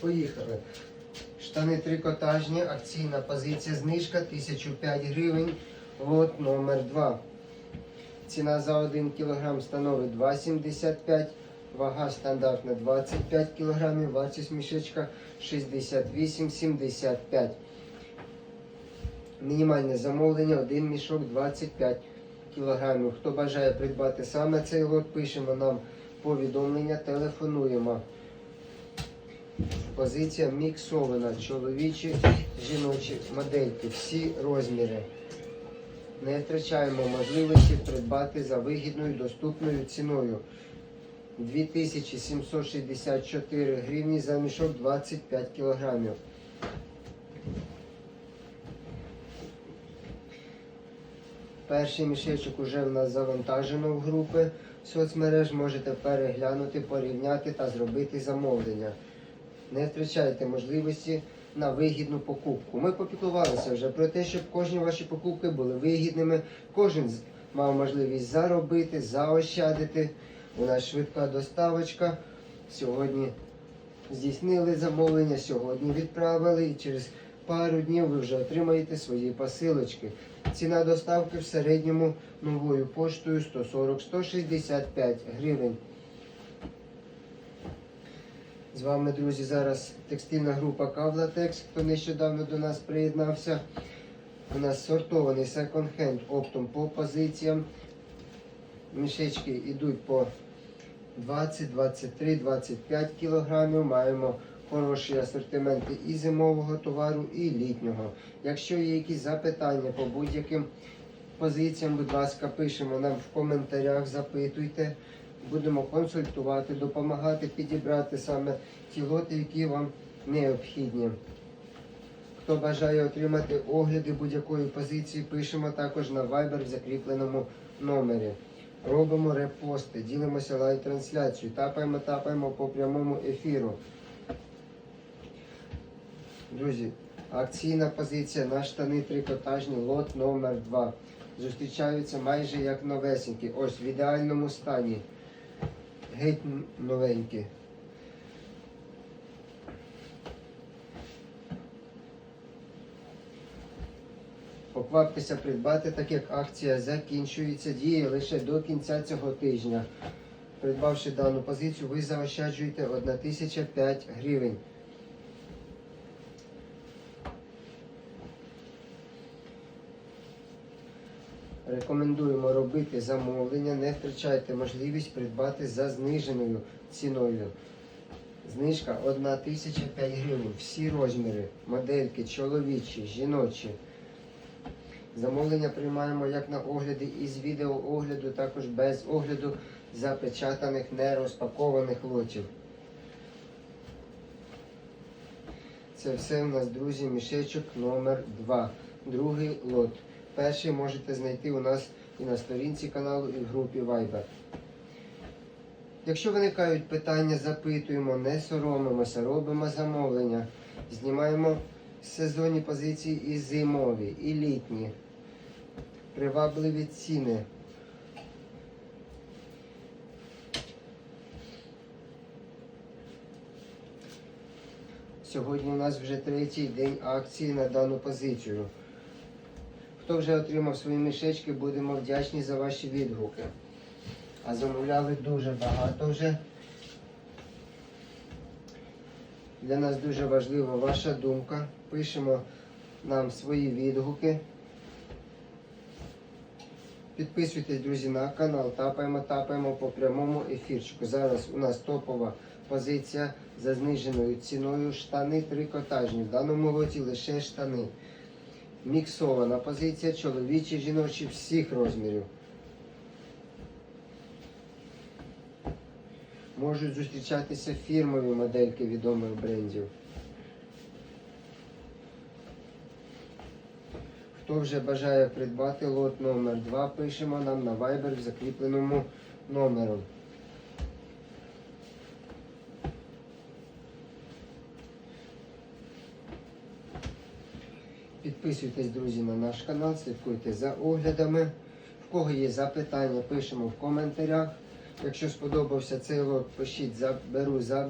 Поїхали. Штани трикотажні, акційна позиція, знижка 1005 гривень, лот номер 2. Ціна за 1 кг становить 2,75 Вага стандартна 25 кг, вартість мішечка 68,75 Мінімальне замовлення, один мішок 25 кг. Хто бажає придбати саме цей лот, пишемо нам повідомлення, телефонуємо. Позиція міксована, чоловічі, жіночі модельки, всі розміри. Не втрачаємо можливості придбати за вигідною доступною ціною. 2764 гривні за мішок 25 кілограмів. Перший мішечок уже в нас завантажено в групи соцмереж. Можете переглянути, порівняти та зробити замовлення. Не втрачайте можливості на вигідну покупку. Ми попіклувалися вже про те, щоб кожні ваші покупки були вигідними. Кожен мав можливість заробити, заощадити. У нас швидка доставочка. Сьогодні здійснили замовлення, сьогодні відправили і через пару днів ви вже отримаєте свої посилочки. Ціна доставки в середньому новою поштою 140-165 гривень. З вами, друзі, зараз текстильна група Кавлатекс, хто нещодавно до нас приєднався. У нас сортований секонд-хенд оптом по позиціям. Мішечки йдуть по 20, 23, 25 кілограмів. Маємо хороші асортименти і зимового товару, і літнього. Якщо є якісь запитання по будь-яким позиціям, будь ласка, пишемо нам в коментарях, запитуйте. Будемо консультувати, допомагати підібрати саме ті лоти, які вам необхідні. Хто бажає отримати огляди будь-якої позиції, пишемо також на Viber в закріпленому номері. Робимо репости, ділимося лайв-трансляцією, тапаємо, тапаємо по прямому ефіру. Друзі, акційна позиція на штани трикотажні, лот номер 2 Зустрічаються майже як новесенькі. Ось в ідеальному стані. Геть новенькі. Покваптеся придбати, так як акція закінчується, діє лише до кінця цього тижня. Придбавши дану позицію, ви заощаджуєте 1005 гривень. Рекомендуємо робити замовлення, не втрачайте можливість придбати за зниженою ціною. Знижка 1005 гривень. Всі розміри, модельки, чоловічі, жіночі. Замовлення приймаємо як на огляди із відеоогляду, також без огляду запечатаних, нерозпакованих лотів. Це все в нас, друзі, мішечок номер 2 Другий лот. Перший можете знайти у нас і на сторінці каналу, і в групі Viber. Якщо виникають питання, запитуємо, не соромимося, робимо замовлення, знімаємо сезонні позиції і зимові, і літні. Привабливі ціни. Сьогодні у нас вже третій день акції на дану позицію. Хто вже отримав свої мішечки, будемо вдячні за ваші відгуки. А замовляли дуже багато вже. Для нас дуже важлива ваша думка. Пишемо нам свої відгуки. Підписуйтесь, друзі, на канал, тапаємо, тапаємо по прямому ефірчику. Зараз у нас топова позиція за зниженою ціною штани трикотажні. В даному лоті лише штани. Міксована позиція чоловічі, жіночі всіх розмірів. Можуть зустрічатися фірмові модельки відомих брендів. Хто вже бажає придбати лот номер 2 пишемо нам на Viber в закріпленому номеру. Підписуйтесь, друзі, на наш канал, слідкуйте за оглядами. В кого є запитання, пишемо в коментарях. Якщо сподобався цей лот, пишіть заберу, заберу.